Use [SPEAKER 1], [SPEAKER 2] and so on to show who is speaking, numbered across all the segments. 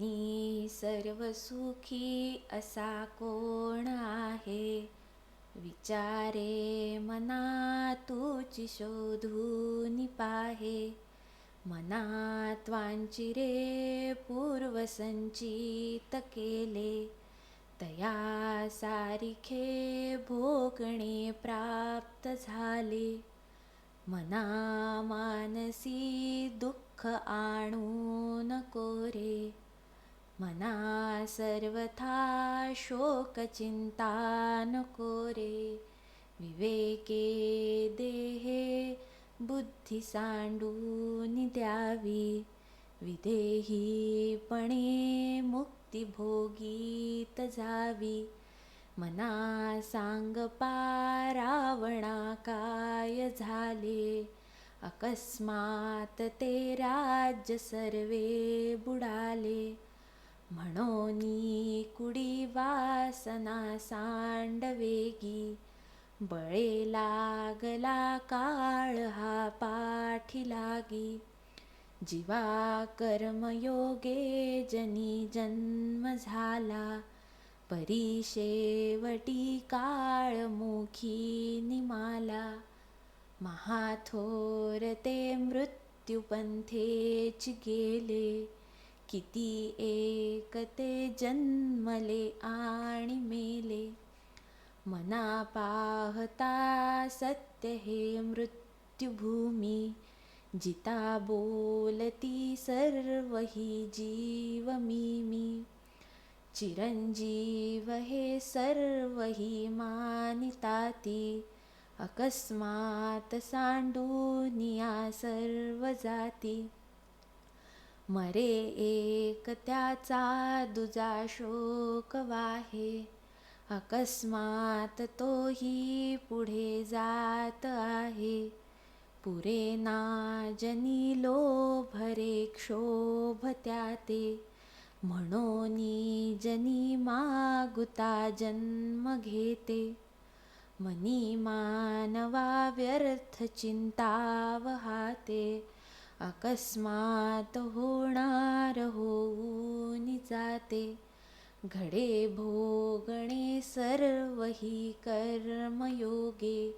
[SPEAKER 1] मनी सर्व सुखी असा कोण आहे? विचारे मना तुची शोधून पाहे. मना त्वांची रे पूर्वसंचित केले. तया सारिखे भोगणे प्राप्त झाले. मना मानसी दुःख आणू नको रे. मना सर्वथा शोकचिंता नको रे. विवेके देहे बुद्धी सांडून द्यावी. विदेहीपणे मुक्तिभोगीत जावी. मना सांग पारावणा काय झाले? अकस्मात ते राज्य सर्वे बुडाले. म्हणोनी कुडी वासना सांडवेगी बळे लागला काळ हा पाठी लागी. जीवा कर्मयोगे जनी जन्म झाला परी शेवटी काळ मुखी निमाला. महाथोर ते मृत्युपंथेच गेले किती एक ते जन्मले आणि मेले. मना पाहता सत्य हे मृत्युभूमी. जिता बोलती सर्व ही जीव मी मी चिरंजीव हे सर्व मानिताती. अकस्मात सांडून या सर्व जाती मरे एक त्याचा दुजा शोक वाहे. अकस्मात तोही पुढे जात आहे. पुरे ना जनी लोभरे क्षोभ त्याते. म्हणोनी जनी मागुता जन्म घेते. मनी मानवा व्यर्थ चिंता वहाते अकस्मात होणार होऊन जाते. घडे भोगणे सर्व ही कर्मयोगे.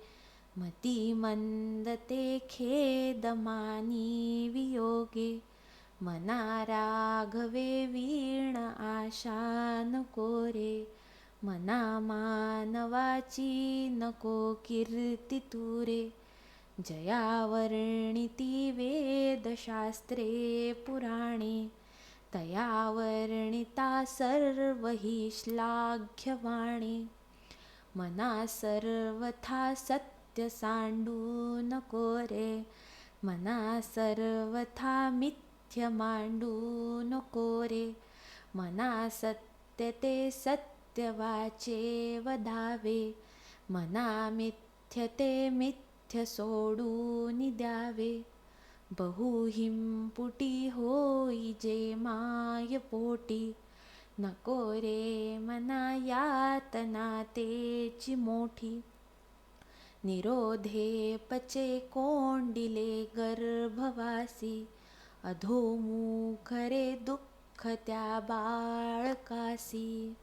[SPEAKER 1] मती मंदते खेदमानी वियोगे. मना राघवे वीण आशा नको रे मना मानवाची नको कीर्ती तुरे. जया वर्णिति वेदशास्त्रे पुराणे तया वर्णिता सर्वैः श्लाघ्यवाणी मना सर्वथा सत्यसाण्डूनकोरे मना सर्वथा मिथ्यमाण्डूनकोरे मना सत्यते सत्यवाचे वदावे मना मिथ्यते मिथ्य ते सोडून द्यावे. बहुहिंपुटी होई जे माय पोटी. नको रे मना यातना तेची मोठी. निरोधे पचे कोंडिले गर्भवासी. अधोमुख रे दुःख त्या बाळकासी.